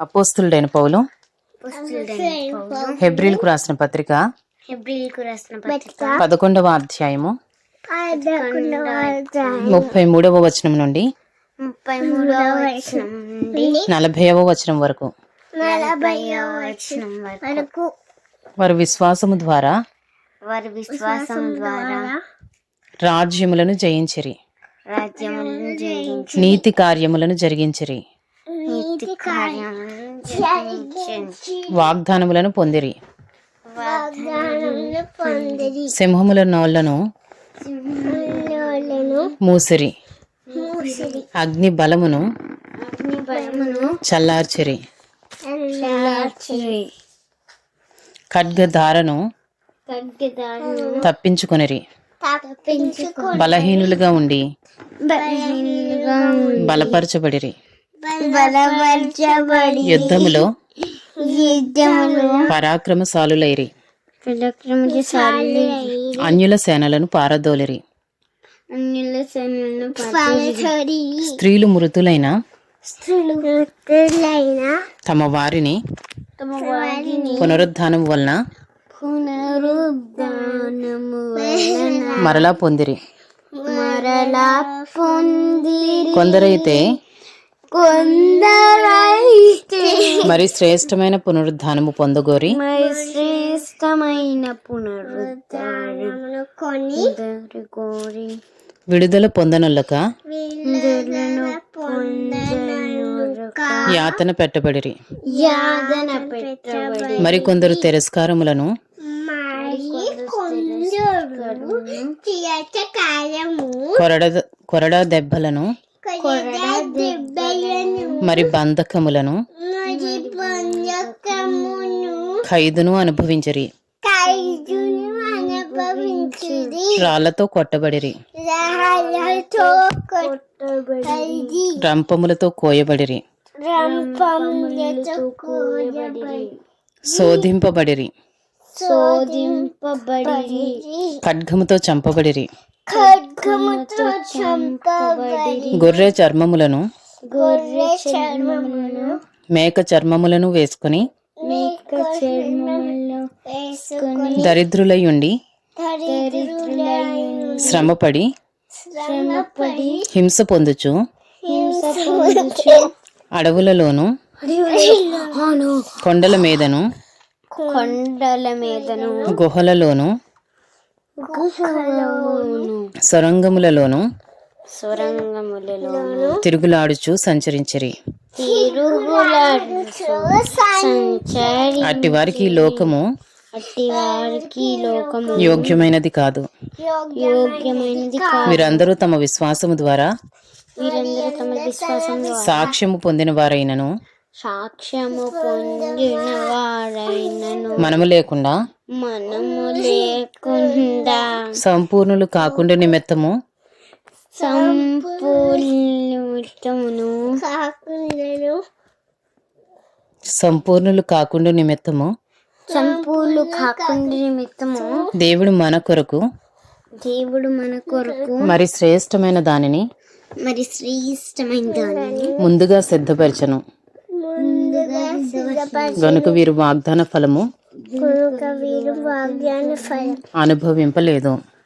అపోస్తులుడైన పౌలు. హెబ్రిల్కు రాసిన పత్రిక. పదకొండవ అధ్యాయము. ముప్పై మూడవ వచనం నుండి. నలభైవ వచనం వరకు. వారు విశ్వాసము ద్వారా వారి విశ్వాసం ద్వారా రాజ్యములను జయించిరి. రాజ్యములను జయించి నీతి కార్యములను జరిగించిరి. వాగ్దానములను పొందిరి. సింహముల నోళ్ళను మూసిరి. అగ్ని బలమును చల్లార్చిరి. ఖడ్గధారను తప్పించుకొనిరి. తప్పించుకో బలహీనులుగా ఉండి బలపరచబడిరి. బలపరచబడి యుద్ధములో యుద్ధములు పరాక్రమశాలులైరి. అన్యుల సేనలను పారదోలిరి. అన్యుల సేనలను పారదోలి స్త్రీలు మృతులైన తమ వారిని పునరుద్ధానం వలన మరలా పొందిరి. మరలా పొందిరి. కొందరైతే మరి శ్రేష్టమైన పునరుద్ధానము పొందగోరి మరి శ్రేష్టమైన కొని కోరి విడుదల పొందనొల్లక పొందనుక యాతన పెట్టబడిరి. యాదన పెట్టబడి మరి కొందరు తిరస్కారములను కొరడ కొరడా దెబ్బలను కొరడ దెబ్బలను మరి బంధకములను ఖైదును అనుభవించరి. రాళ్ళతో కొట్టబడిరి. రంపములతో కోయబడిరి. శోధింపబడిరి. శోధింపబడి ఖడ్గముతో చంపబడిరి. ఖడ్గముతో చంపబడి గొర్రె చర్మములను గొర్రె చర్మములను మేక చర్మములను వేసుకుని మేక చర్మములను వేసుకుని దరిద్రులై ఉండి దరిద్రులైన శ్రమపడి శ్రమపడి హింస పొందుచు హింస పొందుచు అడవులలోను కొండల మీదను కొండల మీదను గుహలలోను సొరంగములలోను సొరంగములలోను తిరుగులాడుచు సంచరించిరి. తిరుగులాడుచు సంచరి అట్టి వారికి ఈ లోకము అట్టి వారికి ఈ లోకము యోగ్యమైనది కాదు. యోగ్యమైనది కాదు. వీరందరూ తమ విశ్వాసము ద్వారా వీరందరూ తమ విశ్వాసం సాక్ష్యము పొందిన వారైనను సాక్ష్యము పొందిన వారైనను మనము లేకుండా మనము లేకుండా సంపూర్ణులు కాకుండా నిమిత్తము సంపూర్ణమును కాకుండాను. సంపూర్ణులు కాకుండా నిమిత్తము. సంపూర్ణు కాకుండా నిమిత్తము. దేవుడు మన కొరకు. దేవుడు మన కొరకు. మరి శ్రేష్టమైన దానిని మరి శ్రేష్టమైన దానిని ముందుగా సిద్ధపరచను. గనుక వీరు వాగ్దాన ఫలము వీరు వాగ్దాన ఫలం అనుభవింపలేదు. అనుభవం